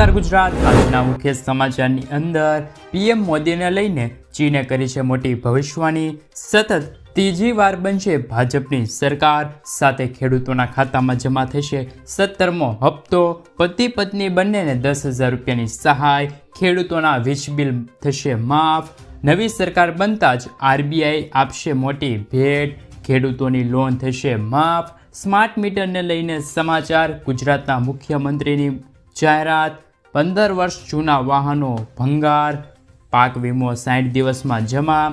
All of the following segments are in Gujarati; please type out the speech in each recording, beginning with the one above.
નમસ્કાર ગુજરાત. આજના મુખ્ય સમાચારની અંદર પીએમ મોદીને લઈને ચીને કરી છે મોટી ભવિષ્યવાણી. સતત ત્રીજી વાર બનશે ભાજપની સરકાર. સાથે ખેડૂતોના ખાતામાં જમા થશે સત્તરમો હપ્તો. પતિ પત્ની બંનેને દસ હજાર રૂપિયાની સહાય. ખેડૂતોના વીજ બિલ થશે માફ. નવી સરકાર બનતા જ આરબીઆઈ આપશે મોટી ભેટ. ખેડૂતોની લોન થશે માફ. સ્માર્ટ મીટરને લઈને સમાચાર. ગુજરાતના મુખ્યમંત્રીની જાહેરાત. પંદર વર્ષ જૂના વાહનો, ભંગાર, પાક વીમો સાઠ દિવસમાં જમા,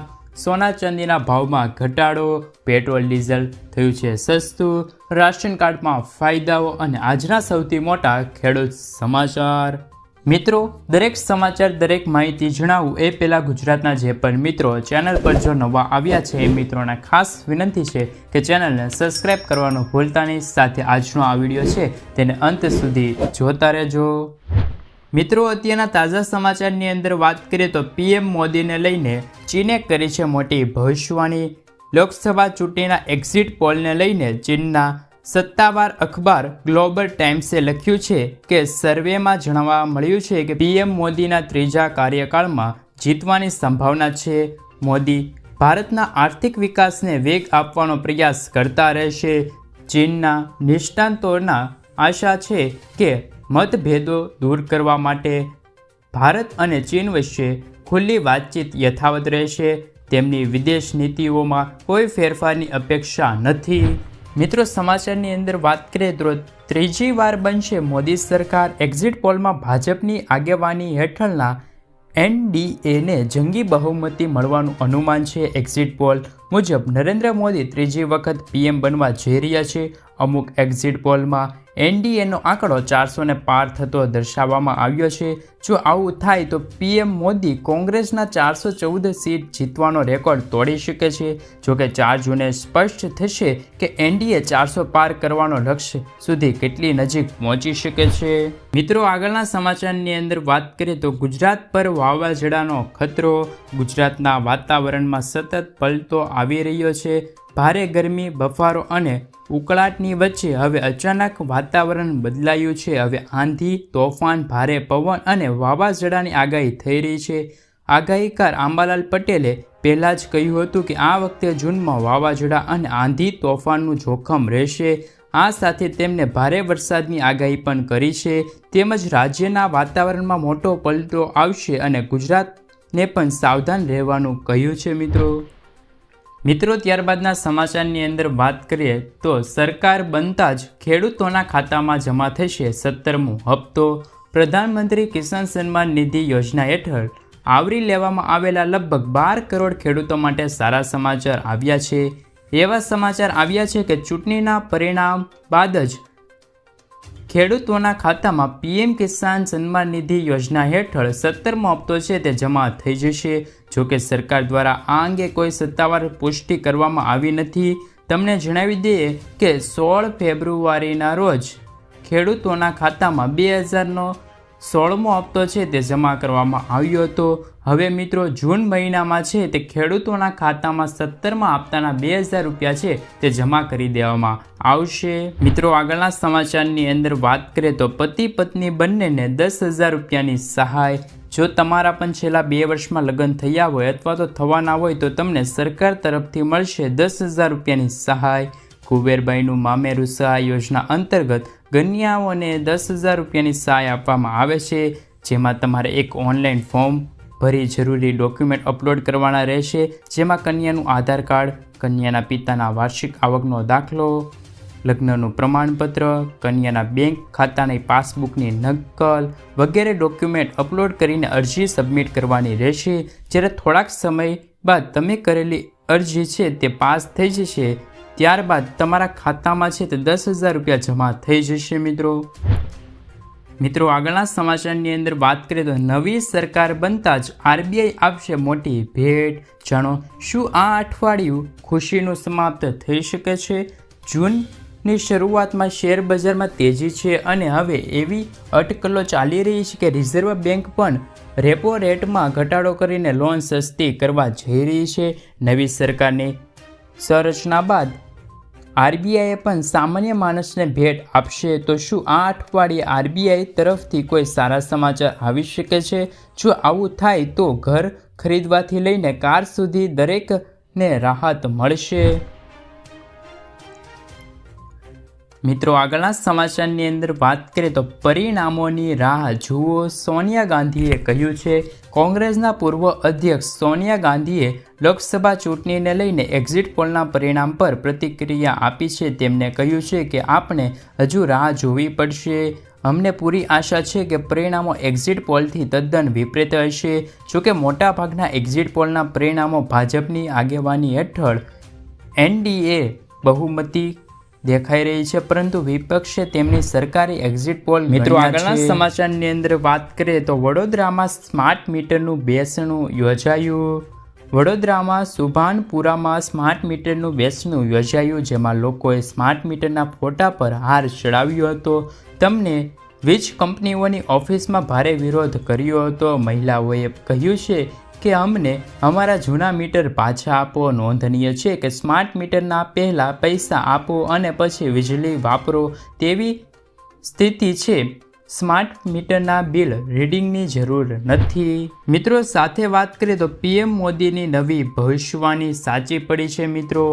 સોના ચાંદીના ભાવમાં ઘટાડો, પેટ્રોલ, ડીઝલ થયું છે સસ્તું, રાશન કાર્ડમાં ફાયદાઓ અને આજના સૌથી મોટા ખેડૂત સમાચાર. મિત્રો, દરેક સમાચાર, દરેક માહિતી જણાવું એ પહેલાં ગુજરાતના જે પણ મિત્રો ચેનલ પર જો નવા આવ્યા છે, એ મિત્રોને ખાસ વિનંતી છે કે ચેનલને સબસ્ક્રાઈબ કરવાનું ભૂલતા નહીં. સાથે આજનો આ વીડિયો છે, તેને અંત સુધી જોતા રહેજો. મિત્રો, અત્યારના તાજા સમાચારની અંદર વાત કરીએ તો પીએમ મોદીને લઈને ચીને કરી છે મોટી ભવિષ્યવાણી. લોકસભા ચૂંટણીના એક્ઝિટ પોલને લઈને ચીનના સત્તાવાર અખબાર ગ્લોબલ ટાઈમ્સે લખ્યું છે કે સર્વેમાં જણાવવા મળ્યું છે કે પીએમ મોદીના ત્રીજા કાર્યકાળમાં જીતવાની સંભાવના છે. મોદી ભારતના આર્થિક વિકાસને વેગ આપવાનો પ્રયાસ કરતા રહેશે. ચીનના નિષ્ણાંતોના આશા છે કે મતભેદો દૂર કરવા માટે ભારત અને ચીન વચ્ચે ખુલ્લી વાતચીત યથાવત રહેશે. તેમની વિદેશ નીતિઓમાં કોઈ ફેરફારની અપેક્ષા નથી. મિત્રો, સમાચારની અંદર વાત કરીએ તો ત્રીજી વાર બનશે મોદી સરકાર. એક્ઝિટ પોલમાં ભાજપની આગેવાની હેઠળના એનડીએને જંગી બહુમતી મળવાનું અનુમાન છે. એક્ઝિટ પોલ મુજબ નરેન્દ્ર મોદી ત્રીજી વખત પીએમ બનવા જઈ રહ્યા છે. અમુક એક્ઝિટ પોલમાં એનડીએનો આંકડો ચારસો ને પાર થતો દર્શાવવામાં આવ્યો છે. જો આવું થાય તો પીએમ મોદી કોંગ્રેસના ચારસો ચૌદ સીટ જીતવાનો રેકોર્ડ તોડી શકે છે. જોકે ચાર જૂને સ્પષ્ટ થશે કે એનડીએ ચારસો પાર કરવાનો લક્ષ્ય સુધી કેટલી નજીક પહોંચી શકે છે. મિત્રો, આગળના સમાચારની અંદર વાત કરીએ તો ગુજરાત પર વાવાઝોડાનો ખતરો ગુજરાતના વાતાવરણમાં સતત પલટો આવી રહ્યો છે. ભારે ગરમી, બફારો અને ઉકળાટની વચ્ચે હવે અચાનક વાતાવરણ બદલાયું છે. હવે આંધી, તોફાન, ભારે પવન અને વાવાઝોડાની આગાહી થઈ રહી છે. આગાહીકાર આંબાલાલ પટેલે પહેલાં જ કહ્યું હતું કે આ વખતે જૂનમાં વાવાઝોડા અને આંધી તોફાનનું જોખમ રહેશે. આ સાથે તેમને ભારે વરસાદની આગાહી પણ કરી છે. તેમજ રાજ્યના વાતાવરણમાં મોટો પલટો આવશે અને ગુજરાતને પણ સાવધાન રહેવાનું કહ્યું છે મિત્રો. મિત્રો, ત્યારબાદના સમાચારની અંદર વાત કરીએ તો સરકાર બનતા જ ખેડૂતોના ખાતામાં જમા થશે સત્તરમો હપ્તો. પ્રધાનમંત્રી કિસાન સન્માન નિધિ યોજના હેઠળ આવરી લેવામાં આવેલા લગભગ બાર કરોડ ખેડૂતો માટે સારા સમાચાર આવ્યા છે. એવા સમાચાર આવ્યા છે કે ચૂંટણીના પરિણામ બાદ જ ખેડૂતોના ખાતામાં પીએમ કિસાન સન્માન નિધિ યોજના હેઠળ સત્તરમો હપ્તો છે તે જમા થઈ જશે. જોકે સરકાર દ્વારા આ અંગે કોઈ સત્તાવાર પુષ્ટિ કરવામાં આવી નથી. તમને જણાવી દઈએ કે સોળ ફેબ્રુઆરીના રોજ ખેડૂતોના ખાતામાં બે હજારનો સોળમો હપ્તો છે તે જમા કરવામાં આવ્યો હતો. હવે મિત્રો, જૂન મહિનામાં છે તે ખેડૂતોના ખાતામાં સત્તરમાં હપ્તાના બે હજાર રૂપિયા છે તે જમા કરી દેવામાં આવશે. મિત્રો, આગળના સમાચારની અંદર વાત કરીએ તો પતિ પત્ની બંનેને દસ હજાર રૂપિયાની સહાય. જો તમારા પણ છેલ્લા બે વર્ષમાં લગ્ન થયા હોય અથવા તો થવાના હોય તો તમને સરકાર તરફથી મળશે દસ હજાર રૂપિયાની સહાય. કુબેરભાઈનું મામેરું સહાય યોજના અંતર્ગત કન્યાઓને દસ હજાર રૂપિયાની સહાય આપવામાં આવે છે, જેમાં તમારે એક ઓનલાઈન ફોર્મ ભરી જરૂરી ડોક્યુમેન્ટ અપલોડ કરવાના રહેશે, જેમાં કન્યાનું આધાર કાર્ડ, કન્યાના પિતાના વાર્ષિક આવકનો દાખલો, લગ્નનું પ્રમાણપત્ર, કન્યાના બેંક ખાતાની પાસબુકની નકલ વગેરે ડોક્યુમેન્ટ અપલોડ કરીને અરજી સબમિટ કરવાની રહેશે. જ્યારે થોડાક સમય બાદ તમે કરેલી અરજી છે તે પાસ થઈ જશે ત્યારબાદ તમારા ખાતામાં છે તે દસ હજાર રૂપિયા જમા થઈ જશે, મિત્રો. મિત્રો, આગળના સમાચારની અંદર વાત કરીએ તો નવી સરકાર બનતા જ આરબીઆઈ આપશે મોટી ભેટ. જાણો, શું આ અઠવાડિયું ખુશીનું સમાપ્ત થઈ શકે છે? જૂનની શરૂઆતમાં શેર બજારમાં તેજી છે અને હવે એવી અટકલો ચાલી રહી છે કે રિઝર્વ બેંક પણ રેપો રેટમાં ઘટાડો કરીને લોન સસ્તી કરવા જઈ રહી છે. નવી સરકારની સંરચના બાદ આરબીઆઈએ પણ સામાન્ય માણસને ભેટ આપશે તો શું આ અઠવાડિયે આરબીઆઈ તરફથી કોઈ સારા સમાચાર આવી શકે છે? જો આવું થાય તો ઘર ખરીદવાથી લઈને કાર સુધી દરેકને રાહત મળશે. મિત્રો, આગળના સમાચારની અંદર વાત કરીએ તો પરિણામોની રાહ જુઓ. સોનિયા ગાંધીએ કહ્યું છે, કોંગ્રેસના પૂર્વ અધ્યક્ષ સોનિયા ગાંધીએ લોકસભા ચૂંટણીને લઈને એક્ઝિટ પોલના પરિણામ પર પ્રતિક્રિયા આપી છે. તેમણે કહ્યું છે કે આપણે હજુ રાહ જોવી પડશે. અમને પૂરી આશા છે કે પરિણામો એક્ઝિટ પોલથી તદ્દન વિપરીત હશે. જોકે મોટાભાગના એક્ઝિટ પોલના પરિણામો ભાજપની આગેવાની હેઠળ એનડીએ બહુમતી દેખાઈ રહી છે પરંતુ વિપક્ષે તેમની સરકારી એક્ઝિટ પોલ મિત્રો આગળના સમાચારની અંદર વાત કરીએ તો વડોદરામાં સ્માર્ટ મીટરનું બેસણું યોજાયું. વડોદરામાં સુભાનપુરામાં સ્માર્ટ મીટરનું બેસણું યોજાયું જેમાં લોકોએ સ્માર્ટ મીટરના ફોટા પર હાર ચડાવ્યો હતો. તમને વીજ કંપનીઓની ઓફિસમાં ભારે વિરોધ કર્યો હતો. મહિલાઓએ કહ્યું છે કે અમને અમારા જૂના મીટર પાછા આપો. નોંધનીય છે કે સ્માર્ટ મીટરના પહેલાં પૈસા આપો અને પછી વીજળી વાપરો તેવી સ્થિતિ છે. સ્માર્ટ મીટરના બિલ રીડિંગની જરૂર નથી. મિત્રો, સાથે વાત કરીએ તો પીએમ મોદીની નવી ભવિષ્યવાણી સાચી પડી છે મિત્રો.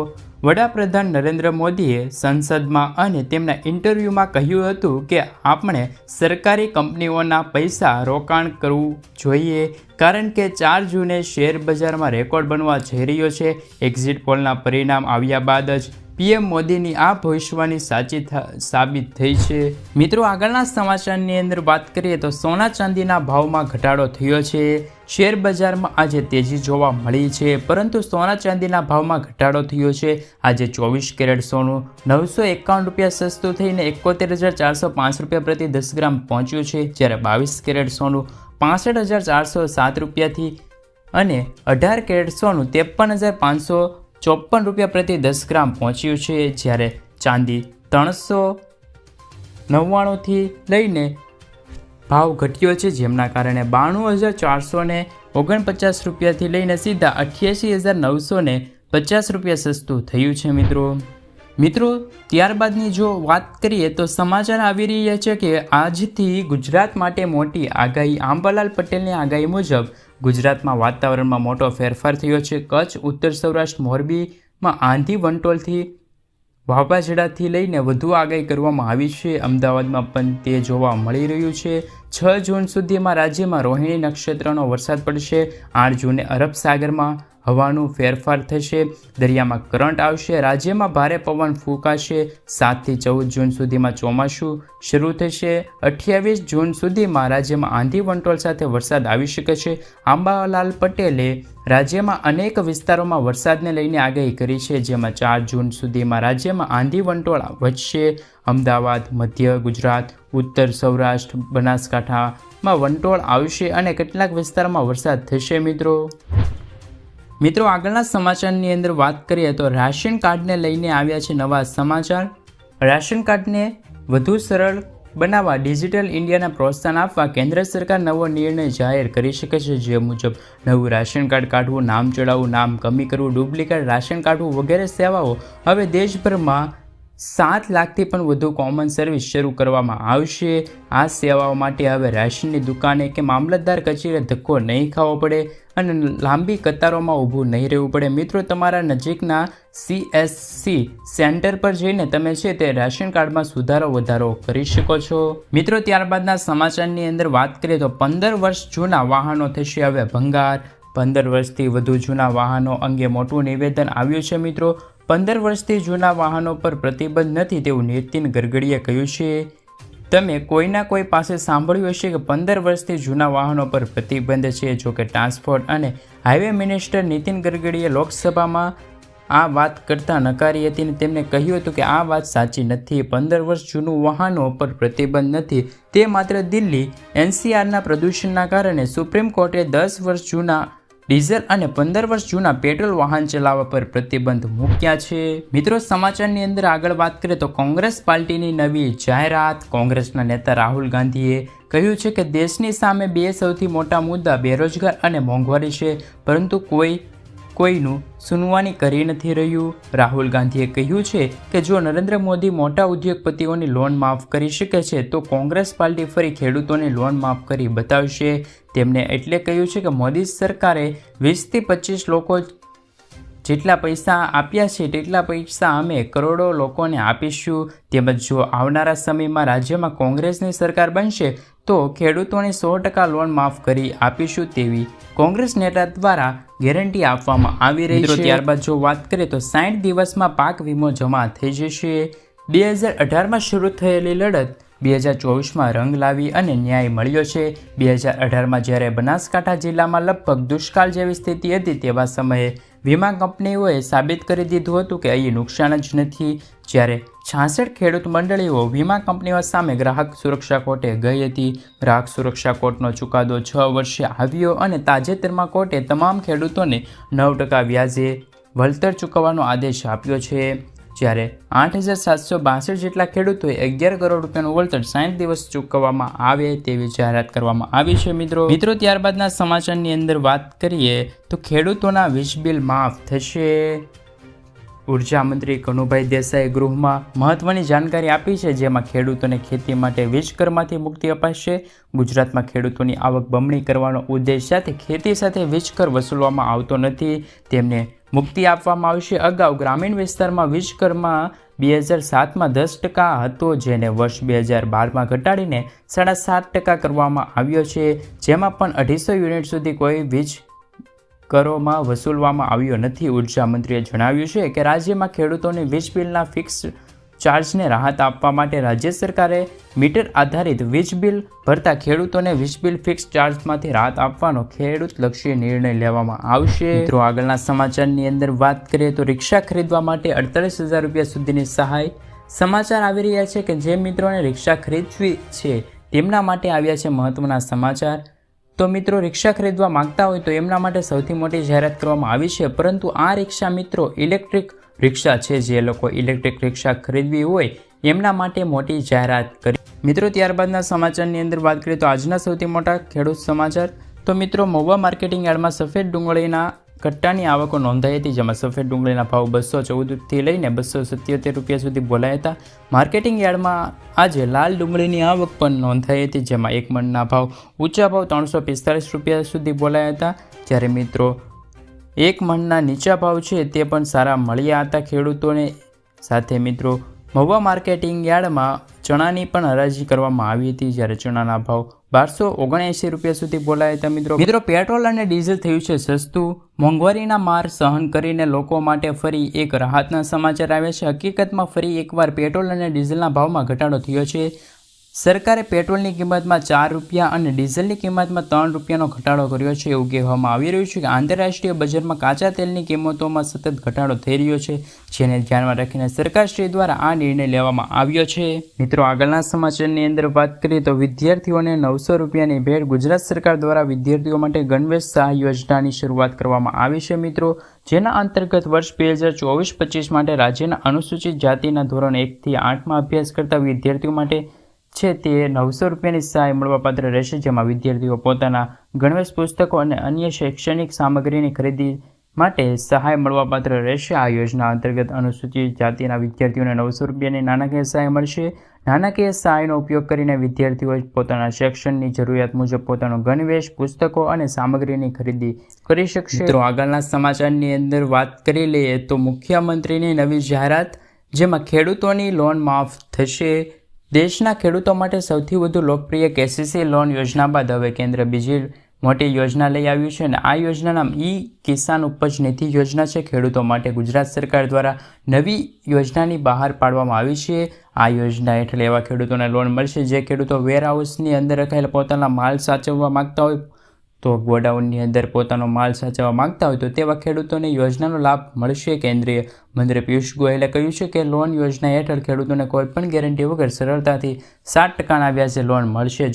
વડાપ્રધાન નરેન્દ્ર મોદીએ સંસદમાં અને તેમના ઇન્ટરવ્યૂમાં કહ્યું હતું કે આપણે સરકારી કંપનીઓના પૈસા રોકાણ કરવું જોઈએ, કારણ કે ચાર જૂને શેર બજારમાં રેકોર્ડ બનવા જઈ રહ્યો છે. એક્ઝિટ પોલના પરિણામ આવ્યા બાદ જ પીએમ મોદીની આ ભવિષ્યવાણી સાચી સાબિત થઈ છે. મિત્રો, આગળના સમાચારની અંદર વાત કરીએ તો સોના ચાંદીના ભાવમાં ઘટાડો થયો છે. શેર બજારમાં આજે તેજી જોવા મળી છે, પરંતુ સોના ચાંદીના ભાવમાં ઘટાડો થયો છે. આજે ચોવીસ કેરેટ સોનું, નવસો એકાવન રૂપિયા સસ્તું થઈને એકોતેર હજાર ચારસો પાંચ રૂપિયા પ્રતિ દસ ગ્રામ પહોંચ્યું છે. જ્યારે બાવીસ કેરેટ સોનું, પાસઠ હજાર ચારસો સાત રૂપિયાથી અને અઢાર કેરેટ સોનું, ત્રેપન હજાર પાંચસો ચોપન રૂપિયા પ્રતિ દસ ગ્રામ પહોંચ્યું છે, જ્યારે ચાંદી ત્રણસો નવ્વાણુંથી લઈને ભાવ ઘટ્યો છે, જેમના કારણે બાણું હજાર ચારસો ને ઓગણપચાસ રૂપિયાથી લઈને સીધા અઠ્યાસી હજાર નવસો ને પચાસ રૂપિયા સસ્તું થયું છે, મિત્રો. મિત્રો, ત્યારબાદની જો વાત કરીએ તો સમાચાર આવી રહ્યા છે કે આજથી ગુજરાત માટે મોટી આગાહી આંબાલાલ પટેલની આગાહી મુજબ ગુજરાતમાં વાતાવરણમાં મોટો ફેરફાર થયો છે. કચ્છ, ઉત્તર સૌરાષ્ટ્ર મોરબીમાં આંધી વંટોલથી વાવાઝોડાથી લઈને વધુ આગાહી કરવામાં આવી છે. અમદાવાદમાં પણ તે જોવા મળી રહ્યું છે. છ જૂન સુધીમાં રાજ્યમાં રોહિણી નક્ષત્રનો વરસાદ પડશે. આઠ જૂને અરબ સાગરમાં હવાનું ફેરફાર થશે. દરિયામાં કરંટ આવશે. રાજ્યમાં ભારે પવન ફૂંકાશે. સાતથી ચૌદ જૂન સુધીમાં ચોમાસું શરૂ થશે. અઠ્યાવીસ જૂન સુધીમાં રાજ્યમાં આંધી વંટોળ સાથે વરસાદ આવી શકે છે. આંબાલાલ પટેલે રાજ્યમાં અનેક વિસ્તારોમાં વરસાદને લઈને આગાહી કરી છે, જેમાં ચાર જૂન સુધીમાં રાજ્યમાં આંધી વંટોળ વધશે. અમદાવાદ, મધ્ય ગુજરાત, ઉત્તર સૌરાષ્ટ્ર, બનાસકાંઠામાં વંટોળ આવશે અને કેટલાક વિસ્તારોમાં વરસાદ થશે મિત્રો. મિત્રો, આગળના સમાચારની અંદર વાત કરીએ તો રાશન કાર્ડને લઈને આવ્યા છે નવા સમાચાર. રાશન કાર્ડને વધુ સરળ બનાવવા ડિજિટલ ઇન્ડિયાના પ્રોત્સાહન આપવા કેન્દ્ર સરકાર નવો નિર્ણય જાહેર કરી શકે છે. જે મુજબ, નવું રાશન કાર્ડ કાઢવું, નામ ચડાવવું નામ કમી કરવું, ડુપ્લિકેટ રાશન કાઢવું વગેરે સેવાઓ હવે દેશભરમાં સાત લાખથી પણ વધુ કોમન સર્વિસ શરૂ કરવામાં આવશે. આ સેવાઓ માટે હવે રાશનની દુકાને કે મામલતદાર કચેરીએ ધક્કો નહીં ખાવો પડે અને લાંબી કતારોમાં ઊભું નહીં રહેવું પડે. મિત્રો, તમારા નજીકના સીએસસી સેન્ટર પર જઈને તમે છે તે રાશન કાર્ડમાં સુધારો વધારો કરી શકો છો. મિત્રો, ત્યારબાદના સમાચારની અંદર વાત કરીએ તો પંદર વર્ષ જૂના વાહનો થશે હવે ભંગાર. પંદર વર્ષથી વધુ જૂના વાહનો અંગે મોટું નિવેદન આવ્યું છે, મિત્રો. પંદર વર્ષથી જૂના વાહનો પર પ્રતિબંધ નથી તેવું નીતિન ગરગડીએ કહ્યું છે. તમે કોઈના કોઈ પાસે સાંભળ્યું હશે કે પંદર વર્ષથી જૂના વાહનો પર પ્રતિબંધ છે, જો કે ટ્રાન્સપોર્ટ અને હાઈવે મિનિસ્ટર નીતિન ગડકરીએ લોકસભામાં આ વાત કરતાં નકારી હતી અને તેમણે કહ્યું હતું કે આ વાત સાચી નથી. પંદર વર્ષ જૂનું વાહનો પર પ્રતિબંધ નથી. તે માત્ર દિલ્હી, એનસીઆરના પ્રદૂષણના કારણે સુપ્રીમ કોર્ટે દસ વર્ષ જૂના ડીઝલ અને પંદર વર્ષ જૂના પેટ્રોલ વાહન ચલાવવા પર પ્રતિબંધ મૂક્યા છે. મિત્રો, સમાચારની અંદર આગળ વાત કરીએ તો કોંગ્રેસ પાર્ટીની નવી જાહેરાત. કોંગ્રેસના નેતા રાહુલ ગાંધીએ કહ્યું છે કે દેશની સામે બે સૌથી મોટા મુદ્દા બેરોજગાર અને મોંઘવારી છે. પરંતુ કોઈ કોઈનું સુનવાની કરી નથી રહ્યું. રાહુલ ગાંધીએ કહ્યું છે કે જો નરેન્દ્ર મોદી મોટા ઉદ્યોગપતિઓની લોન માફ કરી શકે છે, તો કોંગ્રેસ પાર્ટી ફરી ખેડૂતોની લોન માફ કરી બતાવશે. તેમણે એટલે કહ્યું છે કે મોદી સરકારે વીસથી પચીસ લોકો જેટલા પૈસા આપ્યા છે તેટલા પૈસા અમે કરોડો લોકોને આપીશું. તેમજ જો આવનારા સમયમાં રાજ્યમાં કોંગ્રેસની સરકાર બનશે તો ખેડૂતોને સો ટકા લોન માફ કરી આપીશું તેવી કોંગ્રેસ નેતા દ્વારા ગેરંટી આપવામાં આવી રહી છે. ત્યારબાદ જો વાત કરીએ તો સાઠ દિવસમાં પાક વીમો જમા થઈ જશે. બે હજાર અઢારમાં શરૂ થયેલી લડત બે હજાર ચોવીસમાં રંગ લાવી અને ન્યાય મળ્યો છે. બે હજાર અઢારમાં જ્યારે બનાસકાંઠા જિલ્લામાં લગભગ દુષ્કાળ જેવી સ્થિતિ હતી તેવા સમયે વીમા કંપનીઓએ સાબિત કરી દીધું હતું કે અહીં નુકસાન જ નથી. જ્યારે છાસઠ ખેડૂત મંડળીઓ વીમા કંપનીઓ સામે ગ્રાહક સુરક્ષા કોર્ટે ગઈ હતી. ગ્રાહક સુરક્ષા કોર્ટનો ચુકાદો છ વર્ષે આવ્યો અને તાજેતરમાં કોર્ટે તમામ ખેડૂતોને નવ ટકા વ્યાજે વળતર ચૂકવવાનો આદેશ આપ્યો છે. જ્યારે આઠ હજાર સાતસો બાસઠ જેટલા ખેડૂતોએ અગિયાર કરોડ રૂપિયાનું વળતર સાઠ દિવસ ચૂકવવામાં આવે તેવી જાહેરાત કરવામાં આવી છે, મિત્રો. મિત્રો, ત્યારબાદના સમાચારની અંદર વાત કરીએ તો ખેડૂતોના વીજ બિલ માફ થશે. ઊર્જા મંત્રી કનુભાઈ દેસાઈએ ગૃહમાં મહત્વની જાણકારી આપી છે, જેમાં ખેડૂતોને ખેતી માટે વીજ કરમાંથી મુક્તિ અપાશે. ગુજરાતમાં ખેડૂતોની આવક બમણી કરવાનો ઉદ્દેશ સાથે ખેતી સાથે વીજ વસૂલવામાં આવતો નથી. તેમને મુક્તિ આપવામાં આવશે. અગાઉ ગ્રામીણ વિસ્તારમાં વિશ્વકર્મા બે હજાર સાતમાં દસ ટકા હતો, જેને વર્ષ બે હજાર બારમાં ઘટાડીને સાડા સાત ટકા કરવામાં આવ્યો છે. જેમાં પણ અઢીસો યુનિટ સુધી કોઈ વીજ કરોમાં વસૂલવામાં આવ્યો નથી. ઊર્જા મંત્રીએ જણાવ્યું છે કે રાજ્યમાં ખેડૂતોને વીજ બિલના ફિક્સ ચાર્જને રાહત આપવા માટે રાજ્ય સરકારે મીટર આધારિત વીજ બિલ ભરતા ખેડૂતોને વીજ બિલ ફિક્સ ચાર્જમાંથી રાહત આપવાનો ખેડૂતલક્ષી નિર્ણય લેવામાં આવશે. મિત્રો, આગળના સમાચારની અંદર વાત કરીએ તો રિક્ષા ખરીદવા માટે અડતાલીસ હજાર રૂપિયા સુધીની સહાય. સમાચાર આવી રહ્યા છે કે જે મિત્રોને રિક્ષા ખરીદવી છે તેમના માટે આવ્યા છે મહત્વના સમાચાર. તો મિત્રો, રિક્ષા ખરીદવા માંગતા હોય તો એમના માટે સૌથી મોટી જાહેરાત કરવામાં આવી છે, પરંતુ આ રિક્ષા મિત્રો ઇલેક્ટ્રિક રિક્ષા છે જે લોકો ઇલેક્ટ્રિક રિક્ષા ખરીદવી હોય, એમના માટે મોટી જાહેરાત કરી. મિત્રો, ત્યારબાદના સમાચારની અંદર વાત કરીએ તો આજના સૌથી મોટા ખેડૂત સમાચાર. તો મિત્રો, મહુવા માર્કેટિંગ યાર્ડમાં સફેદ ડુંગળીના કટ્ટાની આવકો નોંધાઈ હતી, જેમાં સફેદ ડુંગળીના ભાવ બસો ચૌદથી લઈને બસો સત્યોતેર રૂપિયા સુધી બોલાયા હતા. માર્કેટિંગ યાર્ડમાં આજે લાલ ડુંગળીની આવક પણ નોંધાઈ હતી, જેમાં એક મણના ભાવ ઊંચા ભાવ ત્રણસો પિસ્તાલીસ રૂપિયા સુધી બોલાયા હતા. જ્યારે મિત્રો એક મણના નીચા ભાવ છે તે પણ સારા મળ્યા હતા ખેડૂતોને. સાથે મિત્રો, મહુવા માર્કેટિંગ યાર્ડમાં ચણાની પણ હરાજી કરવામાં આવી હતી જ્યારે ચણાના ભાવ બારસો ઓગણએંસી રૂપિયા સુધી બોલાયા હતા મિત્રો. મિત્રો, પેટ્રોલ અને ડીઝલ થયું છે સસ્તું. મોંઘવારીના માર સહન કરીને લોકો માટે ફરી એક રાહતના સમાચાર આવ્યા છે. હકીકતમાં ફરી એકવાર પેટ્રોલ અને ડીઝલના ભાવમાં ઘટાડો થયો છે. સરકારે પેટ્રોલની કિંમતમાં ચાર રૂપિયા અને ડીઝલની કિંમતમાં ત્રણ રૂપિયાનો ઘટાડો કર્યો છે એવું કહેવામાં આવી રહ્યું છે કે આંતરરાષ્ટ્રીય બજારમાં કાચા તેલની કિંમતોમાં સતત ઘટાડો થઈ રહ્યો છે, જેને ધ્યાનમાં રાખીને સરકારશ્રી દ્વારા આ નિર્ણય લેવામાં આવ્યો છે. મિત્રો, આગળના સમાચારની અંદર વાત કરીએ તો વિદ્યાર્થીઓને નવસો રૂપિયાની ભેટ ગુજરાત સરકાર દ્વારા વિદ્યાર્થીઓ માટે ગણવેશ સહાય યોજનાની શરૂઆત કરવામાં આવી છે. મિત્રો, જેના અંતર્ગત વર્ષ બે હજાર ચોવીસ પચીસ માટે રાજ્યના અનુસૂચિત જાતિના ધોરણ એકથી આઠમાં અભ્યાસ કરતા વિદ્યાર્થીઓ માટે છે તે નવસો રૂપિયાની સહાય મળવાપાત્ર રહેશે, જેમાં વિદ્યાર્થીઓ પોતાના ગણવેશ પુસ્તકો અને અન્ય શૈક્ષણિક સામગ્રીની ખરીદી માટે સહાય મળવાપાત્ર રહેશે. આ યોજના અંતર્ગત અનુસૂચિત જાતિના વિદ્યાર્થીઓને નવસો રૂપિયાની નાણાકીય સહાય મળશે. નાણાકીય સહાયનો ઉપયોગ કરીને વિદ્યાર્થીઓ પોતાના શિક્ષણની જરૂરિયાત મુજબ પોતાનો ગણવેશ, પુસ્તકો અને સામગ્રીની ખરીદી કરી શકશે. તો આગળના સમાચારની અંદર વાત કરી લઈએ તો મુખ્યમંત્રીની નવી જાહેરાત, જેમાં ખેડૂતોની લોન માફ થશે. દેશના ખેડૂતો માટે સૌથી વધુ લોકપ્રિય કેસીસી લોન યોજના બાદ હવે કેન્દ્ર બીજી મોટી યોજના લઈ આવ્યું છે અને આ યોજના નામ ઈ કિસાન ઉપજ નિધિ યોજના છે. ખેડૂતો માટે ગુજરાત સરકાર દ્વારા નવી યોજનાની બહાર પાડવામાં આવી છે. આ યોજના હેઠળ એવા ખેડૂતોને લોન મળશે. જે ખેડૂતો વેરહાઉસની અંદર રખાયેલા પોતાના માલ સાચવવા માગતા હોય તો ગોડાઉનની અંદર પોતાનો માલ સાચવવા માંગતા હોય તો તેવા ખેડૂતોને યોજનાનો લાભ મળશે. કેન્દ્રીય મંત્રી પિયુષ ગોયલે કહ્યું છે કે લોન યોજના હેઠળ ખેડૂતોને કોઈપણ ગેરંટી વગર સરળતાથી સાત ટકાના વ્યાજે લોન મળશે.